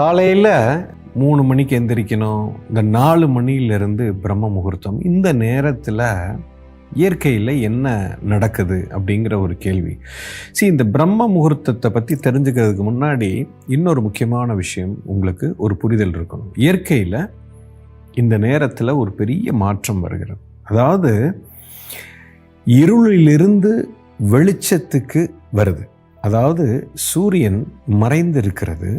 காலையில் மூணு மணிக்கு எந்திரிக்கணும். இந்த நாலு மணியிலிருந்து பிரம்ம முகூர்த்தம். இந்த நேரத்தில் இயற்கையில் என்ன நடக்குது அப்படிங்கிற ஒரு கேள்வி. சரி இந்த பிரம்ம முகூர்த்தத்தை பற்றி தெரிஞ்சுக்கிறதுக்கு முன்னாடி இன்னொரு முக்கியமான விஷயம் உங்களுக்கு ஒரு புரிதல் இருக்கணும். இயற்கையில் இந்த நேரத்தில் ஒரு பெரிய மாற்றம் வருகிறது. அதாவது இருளிலிருந்து வெளிச்சத்துக்கு வருது. அதாவது சூரியன் மறைந்திருக்கிறது.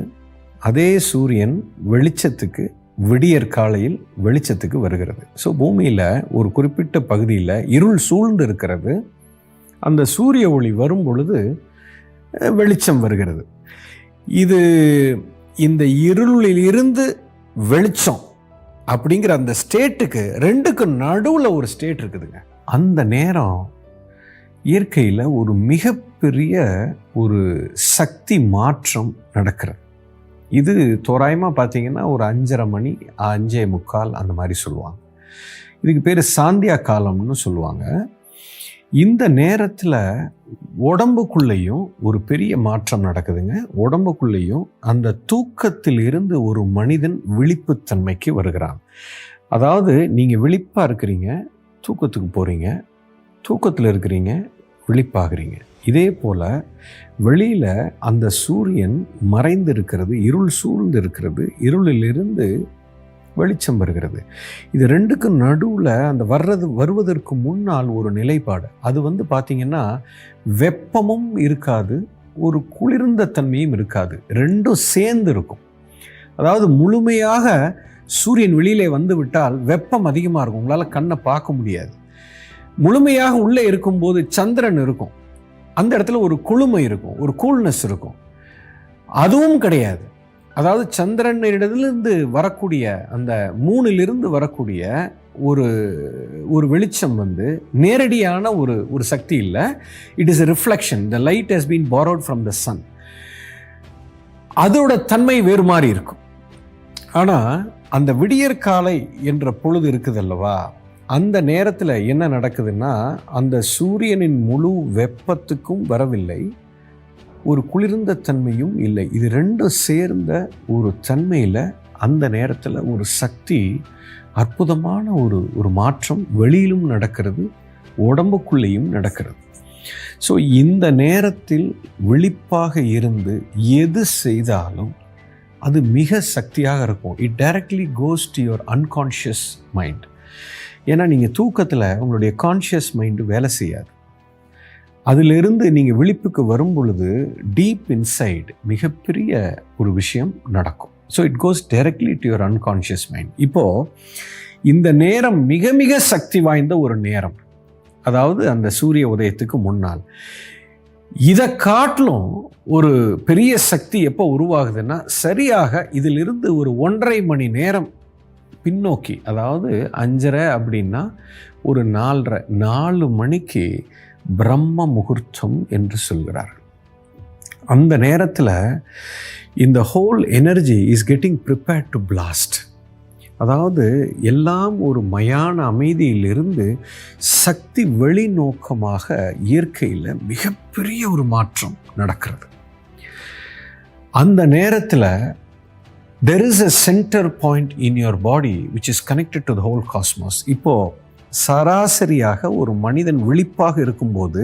அதே சூரியன் வெளிச்சத்துக்கு விடியற் காலையில் வெளிச்சத்துக்கு வருகிறது. ஸோ பூமியில் ஒரு குறிப்பிட்ட பகுதியில் இருள் சூழ்ந்து இருக்கிறது. அந்த சூரிய ஒளி வரும் பொழுது வெளிச்சம் வருகிறது. இது இந்த இருளிலிருந்து வெளிச்சம் அப்படிங்கிற அந்த ஸ்டேட்டுக்கு ரெண்டுக்கு நடுவில் ஒரு ஸ்டேட் இருக்குதுங்க. அந்த நேரம் இயற்கையில் ஒரு மிகப்பெரிய ஒரு சக்தி மாற்றம் நடக்கிறது. இது தோராயமாக பார்த்தீங்கன்னா ஒரு அஞ்சரை மணி அஞ்சே முக்கால் அந்த மாதிரி சொல்லுவாங்க. இதுக்கு பேர் சாந்தியா காலம்னு சொல்லுவாங்க. இந்த நேரத்தில் உடம்புக்குள்ளேயும் ஒரு பெரிய மாற்றம் நடக்குதுங்க. உடம்புக்குள்ளேயும் அந்த தூக்கத்தில் இருந்து ஒரு மனிதன் விழிப்புத்தன்மைக்கு வருகிறான். அதாவது நீங்கள் விழிப்பாக இருக்கிறீங்க தூக்கத்துக்கு போகிறீங்க தூக்கத்தில் இருக்கிறீங்க விழிப்பாகிறீங்க. இதே போல் வெளியில் அந்த சூரியன் மறைந்து இருக்கிறது இருள் சூழ்ந்து இருக்கிறது இருளிலிருந்து வெளிச்சம் வருகிறது. இது ரெண்டுக்கும் நடுவில் அந்த வர்றது வருவதற்கு முன்னால் ஒரு நிலைப்பாடு. அது வந்து பார்த்திங்கன்னா வெப்பமும் இருக்காது ஒரு குளிர்ந்த தன்மையும் இருக்காது. ரெண்டும் சேர்ந்து இருக்கும். அதாவது முழுமையாக சூரியன் வெளியிலே வந்து விட்டால் வெப்பம் அதிகமாக இருக்கும். உங்களால் கண்ணை பார்க்க முடியாது. முழுமையாக உள்ளே இருக்கும்போது சந்திரன் இருக்கும். அந்த இடத்துல ஒரு குளுமை இருக்கும் ஒரு கூல்னஸ் இருக்கும். அதுவும் கிடையாது. அதாவது சந்திரனிடத்திலிருந்து வரக்கூடிய அந்த மூணிலிருந்து வரக்கூடிய ஒரு ஒரு வெளிச்சம் வந்து நேரடியான ஒரு ஒரு சக்தி இல்லை. It is a reflection the light has been borrowed from the sun அதோட தன்மை வேறு மாதிரி இருக்கும். ஆனால் அந்த விடியற்காலை என்ற பொழுது இருக்குது அல்லவா அந்த நேரத்தில் என்ன நடக்குதுன்னா அந்த சூரியனின் முழு வெப்பத்துக்கும் வரவில்லை. ஒரு குளிர்ந்த தன்மையும் இல்லை. இது ரெண்டும் சேர்ந்த ஒரு தன்மையில் அந்த நேரத்தில் ஒரு சக்தி அற்புதமான ஒரு ஒரு மாற்றம் வெளியிலும் நடக்கிறது உடம்புக்குள்ளேயும் நடக்கிறது. ஸோ இந்த நேரத்தில் விழிப்பாக இருந்து எது செய்தாலும் அது மிக சக்தியாக இருக்கும். It directly goes to your unconscious mind ஏன்னா நீங்கள் தூக்கத்தில் உங்களுடைய கான்ஷியஸ் மைண்டு வேலை செய்யாது. அதிலிருந்து நீங்கள் விழிப்புக்கு வரும் பொழுது டீப் இன்சைடு மிகப்பெரிய ஒரு விஷயம் நடக்கும். So it goes directly to your unconscious mind இப்போது இந்த நேரம் மிக மிக சக்தி வாய்ந்த ஒரு நேரம். அதாவது அந்த சூரிய உதயத்துக்கு முன்னால். இதை காட்டிலும் ஒரு பெரிய சக்தி எப்போ உருவாகுதுன்னா சரியாக இதிலிருந்து ஒரு ஒன்றரை மணி நேரம் பின்னோக்கி அதாவது அஞ்சரை அப்படின்னா ஒரு நாலரை நாலு மணிக்கு பிரம்ம முகூர்த்தம் என்று சொல்கிறார். அந்த நேரத்தில் இந்த whole energy is getting prepared to blast அதாவது எல்லாம் ஒரு மயான அமைதியிலிருந்து சக்தி வெளிநோக்கமாக இயற்கையில் மிகப்பெரிய ஒரு மாற்றம் நடக்கிறது. அந்த நேரத்தில் there is a centre point in your body which is connected to the whole cosmos இப்போது சராசரியாக ஒரு மனிதன் விழிப்பாக இருக்கும்போது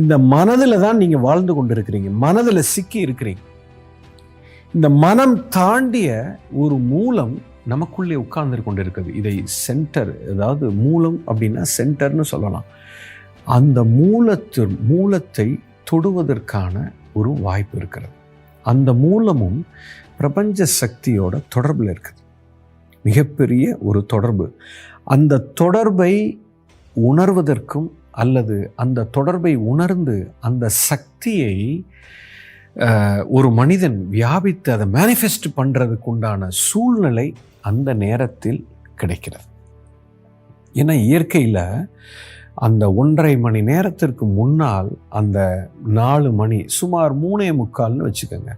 இந்த மனதில் தான் நீங்கள் வாழ்ந்து கொண்டு இருக்கிறீங்க மனதில் சிக்கி இருக்கிறீங்க. இந்த மனம் தாண்டிய ஒரு மூலம் நமக்குள்ளே உட்கார்ந்து கொண்டு இருக்குது இதை சென்டர் அதாவது மூலம் அப்படின்னா சென்டர்னு சொல்லலாம். அந்த மூலத்து மூலத்தை தொடுவதற்கான ஒரு வாய்ப்பு இருக்கிறது. அந்த மூலமும் பிரபஞ்ச சக்தியோட தொடர்பில் இருக்குது. மிகப்பெரிய ஒரு தொடர்பு. அந்த தொடர்பை உணர்வதற்கும் அல்லது அந்த தொடர்பை உணர்ந்து அந்த சக்தியை ஒரு மனிதன் வியாபித்து அதை மேனிஃபெஸ்ட் பண்ணுறதுக்கு உண்டான சூழ்நிலை அந்த நேரத்தில் கிடைக்கிறது. ஏன்னா இயற்கையில் அந்த ஒன்றரை மணி நேரத்திற்கு முன்னால் அந்த நாலு மணி சுமார் மூணே முக்கால்னு வச்சுக்கோங்க.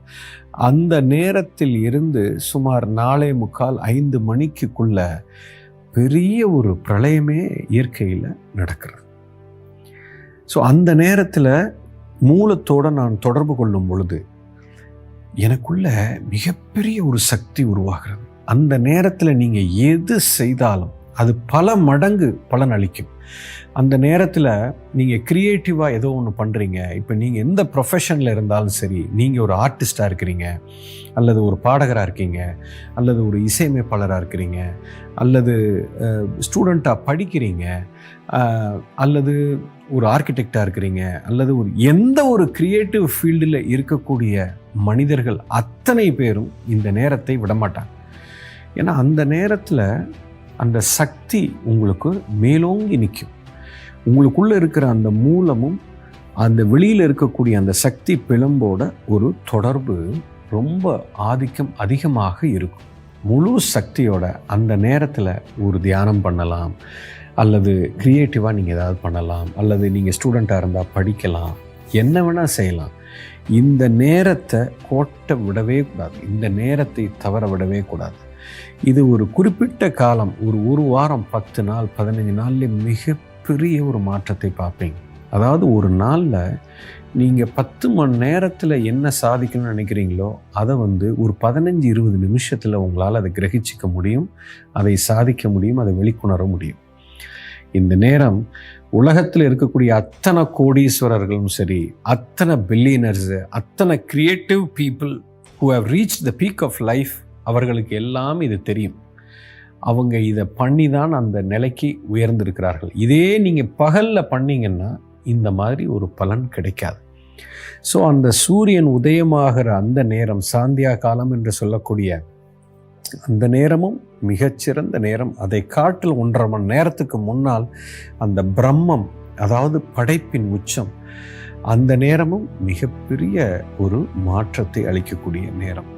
அந்த நேரத்தில் இருந்து சுமார் நாலே முக்கால் ஐந்து மணிக்குள்ள பெரிய ஒரு பிரளயமே இயற்கையில் நடக்கிறது. ஸோ அந்த நேரத்தில் மூலத்தோடு நான் தொடர்பு கொள்ளும் பொழுது எனக்குள்ள மிகப்பெரிய ஒரு சக்தி உருவாகிறது. அந்த நேரத்தில் நீங்கள் எது செய்தாலும் அது பல மடங்கு பலன் அளிக்கும். அந்த நேரத்தில் நீங்கள் க்ரியேட்டிவாக ஏதோ ஒன்று பண்ணுறீங்க இப்போ நீங்கள் எந்த ப்ரொஃபஷனில் இருந்தாலும் சரி நீங்கள் ஒரு ஆர்டிஸ்டாக இருக்கிறீங்க அல்லது ஒரு பாடகராக இருக்கீங்க அல்லது ஒரு இசையமைப்பாளராக இருக்கிறீங்க அல்லது ஸ்டூடெண்ட்டாக படிக்கிறீங்க அல்லது ஒரு ஆர்கிடெக்டாக இருக்கிறீங்க அல்லது ஒரு எந்த ஒரு க்ரியேட்டிவ் ஃபீல்டில் இருக்கக்கூடிய மனிதர்கள் அத்தனை பேரும் இந்த நேரத்தை விடமாட்டாங்க. ஏன்னா அந்த நேரத்தில் அந்த சக்தி உங்களுக்கு மேலோங்கி நிற்கும். உங்களுக்குள்ளே இருக்கிற அந்த மூலமும் அந்த வெளியில் இருக்கக்கூடிய அந்த சக்தி பிளம்போட ஒரு தொடர்பு ரொம்ப ஆதிக்கம் அதிகமாக இருக்கும். முழு சக்தியோட அந்த நேரத்தில் ஒரு தியானம் பண்ணலாம். அல்லது க்ரியேட்டிவாக நீங்கள் ஏதாவது பண்ணலாம். அல்லது நீங்கள் ஸ்டூடெண்ட்டாக இருந்தால் படிக்கலாம். என்ன வேணால் செய்யலாம். இந்த நேரத்தை கோட்டை விடவே கூடாது. இந்த நேரத்தை தவற விடவே கூடாது. இது ஒரு குறிப்பிட்ட காலம் ஒரு ஒரு வாரம் பத்து நாள் பதினஞ்சு நாளில் மிகப்பெரிய ஒரு மாற்றத்தை பார்ப்பீங்க. அதாவது ஒரு நாளில் நீங்கள் பத்து மணி நேரத்தில் என்ன சாதிக்கணும்னு நினைக்கிறீங்களோ அதை வந்து ஒரு பதினஞ்சு இருபது நிமிஷத்தில் உங்களால் அதை கிரகிச்சிக்க முடியும் அதை சாதிக்க முடியும் அதை வெளிக்கொணர முடியும். இந்த நேரம் உலகத்தில் இருக்கக்கூடிய அத்தனை கோடீஸ்வரர்களும் சரி அத்தனை பில்லியனர்ஸு அத்தனை creative people who have reach the peak of life அவர்களுக்கு எல்லாம் இது தெரியும். அவங்க இதை பண்ணி தான் அந்த நிலைக்கு உயர்ந்திருக்கிறார்கள். இதே நீங்கள் பகலில் பண்ணிங்கன்னா இந்த மாதிரி ஒரு பலன் கிடைக்காது. ஸோ அந்த சூரியன் உதயமாகிற அந்த நேரம் சாந்தியா காலம் என்று சொல்லக்கூடிய அந்த நேரமும் மிகச்சிறந்த நேரம். அதை காட்டில் ஒன்றரை மணி நேரத்துக்கு முன்னால் அந்த பிரம்மம் அதாவது படைப்பின் உச்சம் அந்த நேரமும் மிகப்பெரிய ஒரு மாற்றத்தை அளிக்கக்கூடிய நேரம்.